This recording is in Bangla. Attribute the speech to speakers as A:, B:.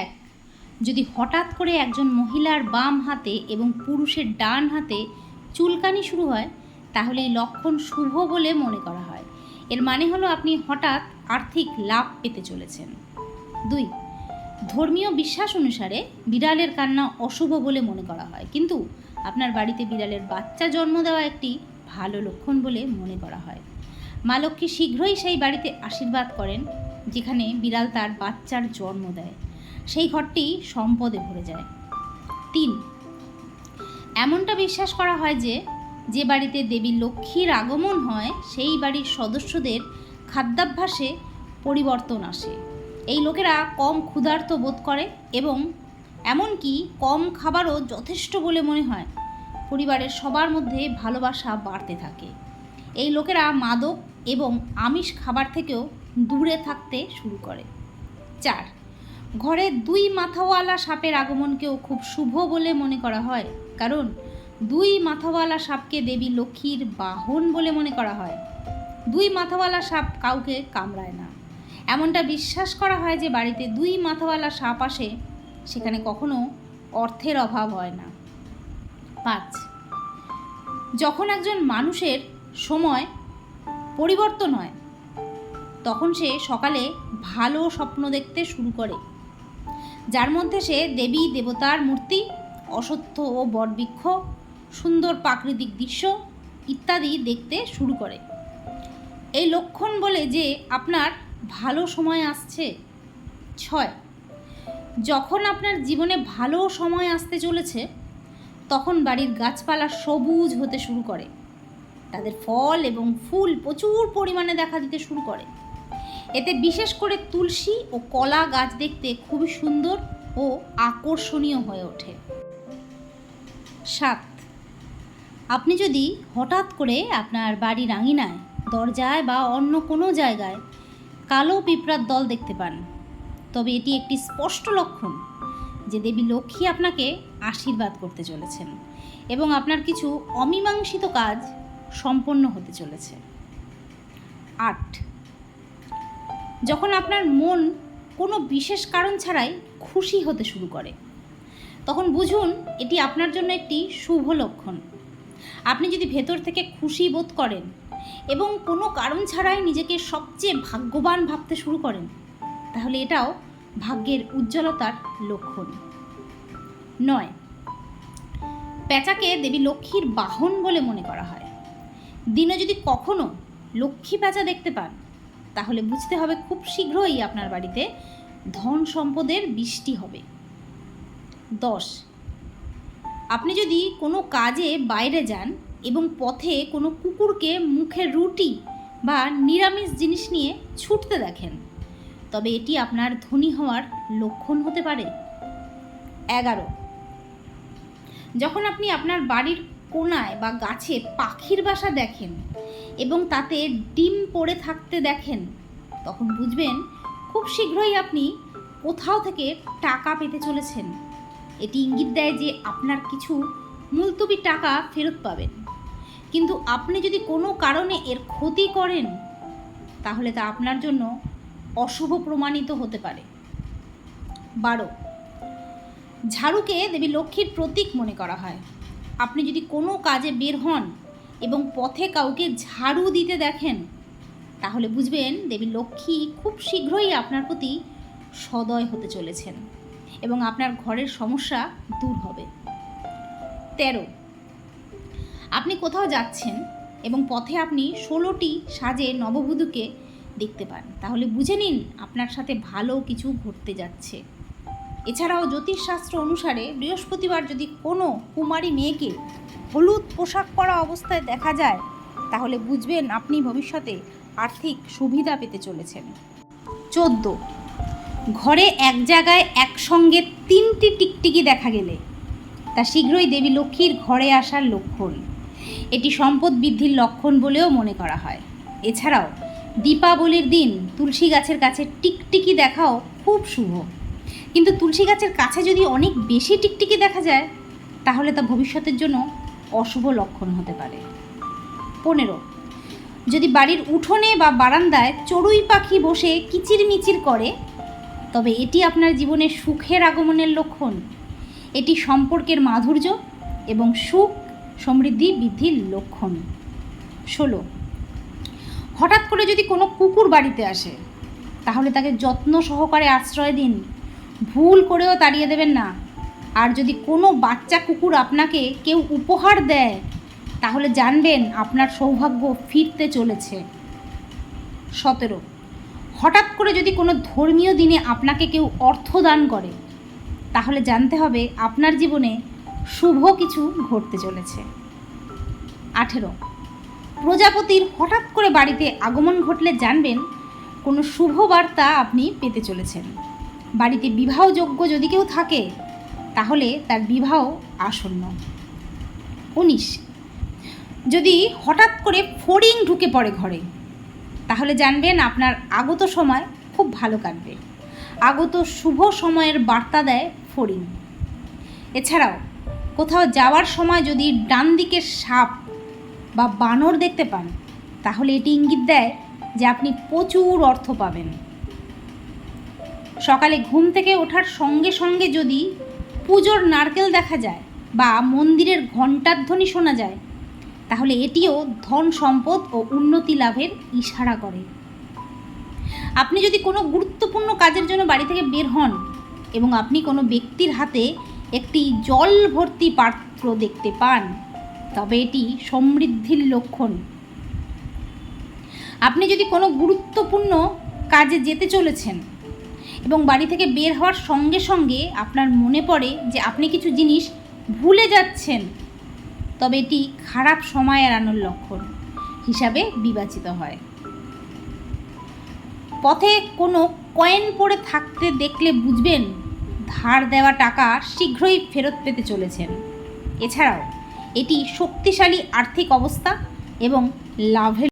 A: এক। যদি হঠাৎ করে একজন মহিলার বাম হাতে এবং পুরুষের ডান হাতে চুলকানি শুরু হয়, তাহলে এই লক্ষণ শুভ বলে মনে করা হয়। এর মানে হলো আপনি হঠাৎ আর্থিক লাভ পেতে চলেছেন। দুই, ধর্মীয় বিশ্বাস অনুসারে বিড়ালের কান্না অশুভ বলে মনে করা হয়। কিন্তু আপনার বাড়িতে বিড়ালের বাচ্চা জন্ম দেওয়া একটি ভালো লক্ষণ বলে মনে করা হয়। মা লক্ষ্মী শীঘ্রই সেই বাড়িতে আশীর্বাদ করেন, যেখানে বিড়াল তার বাচ্চার জন্ম দেয়। সেই ঘরটি সম্পদে ভরে যায়। তিন, এমনটা বিশ্বাস করা হয় যে যে বাড়িতে দেবী লক্ষ্মীর আগমন হয়, সেই বাড়ির সদস্যদের খাদ্যাভ্যাসে পরিবর্তন আসে। এই লোকেরা কম ক্ষুধার্ত বোধ করে এবং এমনকি কম খাবারও যথেষ্ট বলে মনে হয়। পরিবারের সবার মধ্যে ভালোবাসা বাড়তে থাকে। এই লোকেরা মাদক এবং আমিষ খাবার থেকেও দূরে থাকতে শুরু করে। চার ঘরে দুই মাথাওয়ালা সাপের আগমনকেও খুব শুভ বলে মনে করা হয়। কারণ, দুই মাথাওয়ালা সাপকে দেবী লক্ষ্মীর বাহন বলে মনে করা হয়। দুই মাথাওয়ালা সাপ কাউকে কামড়ায় না। এমনটা বিশ্বাস করা হয় যে বাড়িতে দুই মাথাওয়ালা সাপ আসে, সেখানে কখনো অর্থের অভাব হয় না। পাঁচ, যখন একজন মানুষের সময় পরিবর্তন হয়, তখন সে সকালে ভালো স্বপ্ন দেখতে শুরু করে। যার মধ্যে সে দেবী, দেবতার মূর্তি, অসত্য ও বটবৃক্ষ, সুন্দর প্রাকৃতিক দৃশ্য ইত্যাদি দেখতে শুরু করে। এই লক্ষণ বলে যে আপনার ভালো সময় আসছে। ছয়, যখন আপনার জীবনে ভালো সময় আসতে চলেছে, তখন বাড়ির গাছপালা সবুজ হতে শুরু করে। তাদের ফল এবং ফুল প্রচুর পরিমাণে দেখা দিতে শুরু করে। এতে বিশেষ করে তুলসী ও কলা গাছ দেখতে খুবই সুন্দর ও আকর্ষণীয় হয়ে ওঠে। সাত, আপনি যদি হঠাৎ করে আপনার বাড়ির আঙিনায়, দরজায় বা অন্য কোনো জায়গায় কালো পিঁপড়ার দল দেখতে পান, তবে এটি একটি স্পষ্ট লক্ষণ যে দেবী লক্ষ্মী আপনাকে আশীর্বাদ করতে চলেছেন এবং আপনার কিছু অমীমাংসিত কাজ সম্পন্ন হতে চলেছে। আট যখন আপনার মন কোনো বিশেষ কারণ ছাড়াই খুশি হতে শুরু করে, তখন বুঝুন এটি আপনার জন্য একটি শুভ লক্ষণ। আপনি যদি ভেতর থেকে খুশি বোধ করেন এবং কোনো কারণ ছাড়াই নিজেকে সবচেয়ে ভাগ্যবান ভাবতে শুরু করেন, তাহলে এটাও ভাগ্যের উজ্জ্বলতার লক্ষণ। নয়, প্যাঁচাকে দেবী লক্ষ্মীর বাহন বলে মনে করা হয়। দিনে যদি কখনো লক্ষ্মী প্যাঁচা দেখতে পান তাহলে বুঝতে হবে খুব শীঘ্রই আপনার বাড়িতে ধন সম্পদের বৃষ্টি হবে। দশ, আপনি যদি কোনো কাজে বাইরে যান এবং পথে কোনো কুকুরকে মুখে রুটি বা নিরামিষ জিনিস নিয়ে ছুটতে দেখেন, তবে এটি আপনার ধনী হওয়ার লক্ষণ হতে পারে। এগারো, যখন আপনি আপনার বাড়ির কোনায় বা গাছে পাখির বাসা দেখেন এবং তাতে ডিম পড়ে থাকতে দেখেন, তখন বুঝবেন খুব শীঘ্রই আপনি কোথাও থেকে টাকা পেতে চলেছেন। এটি ইঙ্গিত দেয় যে আপনার কিছু মুলতবি টাকা ফেরত পাবেন। কিন্তু আপনি যদি কোনো কারণে এর ক্ষতি করেন, তাহলে তা আপনার জন্য অশুভ প্রমাণিত হতে পারে। বারো, ঝাড়ুকে দেবী লক্ষ্মীর প্রতীক মনে করা হয়। আপনি যদি কোনো কাজে বের হন এবং পথে কাউকে ঝাড়ু দিতে দেখেন, তাহলে বুঝবেন দেবী লক্ষ্মী খুব শীঘ্রই আপনার প্রতি সদয় হতে চলেছেন এবং আপনার ঘরের সমস্যা দূর হবে। তেরো, আপনি কোথাও যাচ্ছেন এবং পথে আপনি ষোলোটি সাজে নববধূকে দেখতে পান, তাহলে বুঝে নিন আপনার সাথে ভালো কিছু ঘটতে যাচ্ছে। এছাড়াও জ্যোতিষশাস্ত্র অনুসারে বৃহস্পতিবার যদি কোনো কুমারী মেয়েকে হলুদ পোশাক পরা অবস্থায় দেখা যায়, তাহলে বুঝবেন আপনি ভবিষ্যতে আর্থিক সুবিধা পেতে চলেছেন। চোদ্দ। ঘরে এক জায়গায় একসঙ্গে তিনটি টিকটিকি দেখা গেলে, তা শীঘ্রই দেবী লক্ষ্মীর ঘরে আসার লক্ষণ। এটি সম্পদ বৃদ্ধির লক্ষণ বলেও মনে করা হয়। এছাড়াও দীপাবলির দিন তুলসী গাছের কাছে টিকটিকি দেখাও খুব শুভ। কিন্তু তুলসী গাছের কাছে যদি অনেক বেশি টিকটিকি দেখা যায়, তাহলে তা ভবিষ্যতের জন্য অশুভ লক্ষণ হতে পারে। পনেরো, যদি বাড়ির উঠোনে বা বারান্দায় চড়ুই পাখি বসে কিচিরমিচির করে, তবে এটি আপনার জীবনে সুখের আগমনের লক্ষণ। এটি সম্পর্কের মাধুর্য এবং সুখ সমৃদ্ধি বৃদ্ধির লক্ষণ। ষোলো, হঠাৎ করে যদি কোনো কুকুর বাড়িতে আসে, তাহলে তাকে যত্ন সহকারে আশ্রয় দিন। ভুল করেও তাড়িয়ে দেবেন না। আর যদি কোনো বাচ্চা কুকুর আপনাকে কেউ উপহার দেয়, তাহলে জানবেন আপনার সৌভাগ্য ফিরতে চলেছে। সতেরো। হঠাৎ করে যদি কোনো ধর্মীয় দিনে আপনাকে কেউ অর্থ দান করে, তাহলে জানতে হবে আপনার জীবনে শুভ কিছু ঘটতে চলেছে। আঠেরো। প্রজাপতির হঠাৎ করে বাড়িতে আগমন ঘটলে জানবেন কোনো শুভ বার্তা আপনি পেতে চলেছেন। বাড়িতে বিবাহযোগ্য যদি কেউ থাকে, তাহলে তার বিবাহ আসন্ন। উনিশ। যদি হঠাৎ করে ফড়িং ঢুকে পড়ে ঘরে, তাহলে জানবেন আপনার আগত সময় খুব ভালো কাটবে। আগত শুভ সময়ের বার্তা দেয় ফড়িং। এছাড়াও, কোথাও যাওয়ার সময় যদি ডান দিকের সাপ বা বানর দেখতে পান, তাহলে এটি ইঙ্গিত দেয় যে আপনি প্রচুর অর্থ পাবেন। সকালে ঘুম থেকে ওঠার সঙ্গে সঙ্গে যদি পুজোর নারকেল দেখা যায় বা মন্দিরের ঘণ্টার ধ্বনি শোনা যায়, তাহলে এটিও ধন সম্পদ ও উন্নতি লাভের ইশারা করে। আপনি যদি কোনো গুরুত্বপূর্ণ কাজের জন্য বাড়ি থেকে বের হন এবং আপনি কোনো ব্যক্তির হাতে একটি জল ভর্তি পাত্র দেখতে পান, তবে এটি সমৃদ্ধির লক্ষণ। আপনি যদি কোনো গুরুত্বপূর্ণ কাজে যেতে চলেছেন এবং বাড়ি থেকে বের হওয়ার সঙ্গে সঙ্গে আপনার মনে পড়ে যে আপনি কিছু জিনিস ভুলে যাচ্ছেন। তবে এটি খারাপ সময় এড়ানোর লক্ষণ হিসাবে বিবেচিত হয়। পথে কোনো কয়েন পড়ে থাকতে দেখলে বুঝবেন ধার দেওয়া টাকা শীঘ্রই ফেরত পেতে চলেছেন। এছাড়াও এটি শক্তিশালী আর্থিক অবস্থা এবং লাভের